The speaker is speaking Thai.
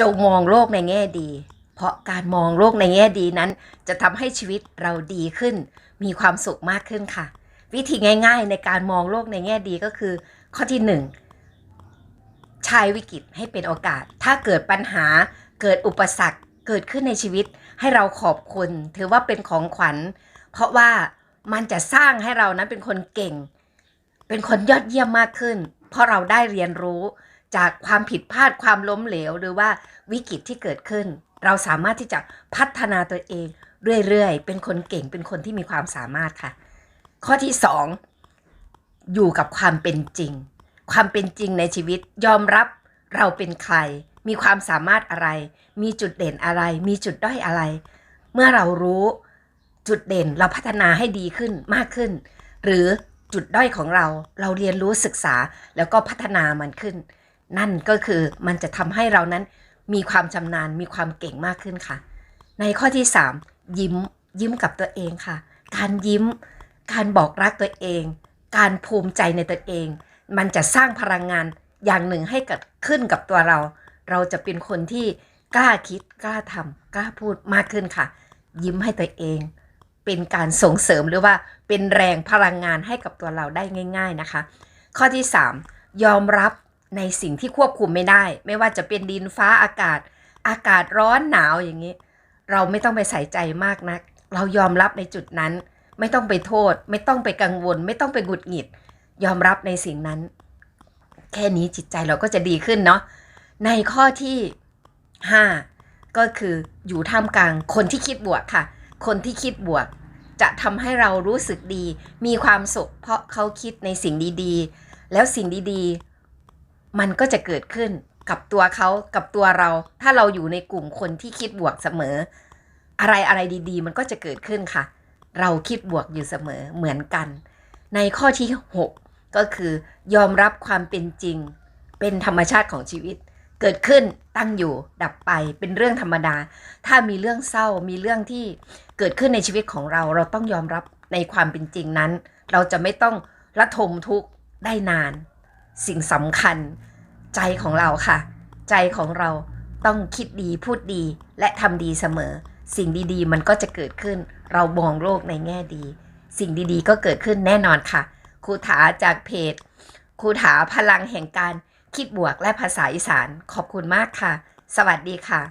จงมองโลกในแง่ดี เพราะการมองโลกในแง่ดีนั้น จะทำให้ชีวิตเราดีขึ้น มีความสุขมากขึ้นค่ะ วิธีง่าย ๆ ในการมองโลกในแง่ดีก็คือ ข้อที่หนึ่งใช้วิกฤตให้เป็นโอกาส ถ้าเกิดปัญหาเกิดอุปสรรคเกิดขึ้นในชีวิตให้เราขอบคุณ ถือว่าเป็นของขวัญ เพราะว่ามันจะสร้างให้เรานั้นเป็นคนเก่ง เป็นคนยอดเยี่ยมมากขึ้น เพราะเราได้เรียนรู้ จากความผิดพลาดความล้มเหลว หรือว่าวิกฤตที่เกิดขึ้น เราสามารถที่จะพัฒนาตัวเองเรื่อยๆ เป็นคนเก่งเป็นคนที่มีความสามารถค่ะ ข้อที่สองอยู่กับความเป็นจริง ความเป็นจริงในชีวิตยอมรับเราเป็นใคร มีความสามารถอะไร มีจุดเด่นอะไร มีจุดด้อยอะไร เมื่อเรารู้จุดเด่นเราพัฒนาให้ดีขึ้นมากขึ้น หรือจุดด้อยของเราเราเรียนรู้ศึกษาแล้วก็พัฒนามันขึ้น นั่นก็คือมันจะทำให้เรานั้นมีความชำนาญมีความเก่งมากขึ้นค่ะ ในข้อที่ 3 ยิ้มยิ้มกับตัวเองค่ะ การยิ้ม การบอกรักตัวเอง การภูมิใจในตัวเอง มันจะสร้างพลังงานอย่างหนึ่งให้เกิดขึ้นกับตัวเรา เราจะเป็นคนที่กล้าคิดกล้าทำกล้าพูดมากขึ้นค่ะ ยิ้มให้ตัวเอง เป็นการส่งเสริมหรือว่าเป็นแรงพลังงานให้กับตัวเราได้ง่าย ๆนะคะ ข้อที่ 3 ยอมรับ ในสิ่งที่ควบคุมไม่ได้ ไม่ว่าจะเป็นดินฟ้าอากาศ อากาศร้อนหนาวอย่างนี้ เราไม่ต้องไปใส่ใจมากนัก เรายอมรับในจุดนั้น ไม่ต้องไปโทษ ไม่ต้องไปกังวล ไม่ต้องไปหงุดหงิด ยอมรับในสิ่งนั้น แค่นี้จิตใจเราก็จะดีขึ้นเนาะในข้อที่5ก็คืออยู่ท่ามกลางคนที่คิดบวกค่ะ คนที่คิดบวก จะทำให้เรารู้สึกดี มีความสุขเพราะเขาคิดในสิ่งดีๆ แล้วสิ่งดีๆ มันก็จะเกิดขึ้นกับตัวเขากับตัวเรา ถ้าเราอยู่ในกลุ่มคนที่คิดบวกเสมอ อะไรอะไรดีๆ มันก็จะเกิดขึ้นค่ะ เราคิดบวกอยู่เสมอเหมือนกัน ในข้อที่ 6 ก็คือยอมรับความเป็นจริง เป็นธรรมชาติของชีวิต เกิดขึ้นตั้งอยู่ดับไปเป็นเรื่องธรรมดา ถ้ามีเรื่องเศร้ามีเรื่องที่เกิดขึ้นในชีวิตของเรา เราต้องยอมรับในความเป็นจริงนั้น เราจะไม่ต้องระทมทุกข์ได้นาน สิ่งสำคัญ ใจของเราค่ะ ใจของเราต้องคิดดีพูดดีและทำดีเสมอ สิ่งดีๆ มันก็จะเกิดขึ้น เรามองโลกในแง่ดี สิ่งดีๆ ก็เกิดขึ้นแน่นอนค่ะครูถาจากเพจครูถาพลังแห่งการคิดบวกและภาษาอีสาน ขอบคุณมากค่ะ สวัสดีค่ะ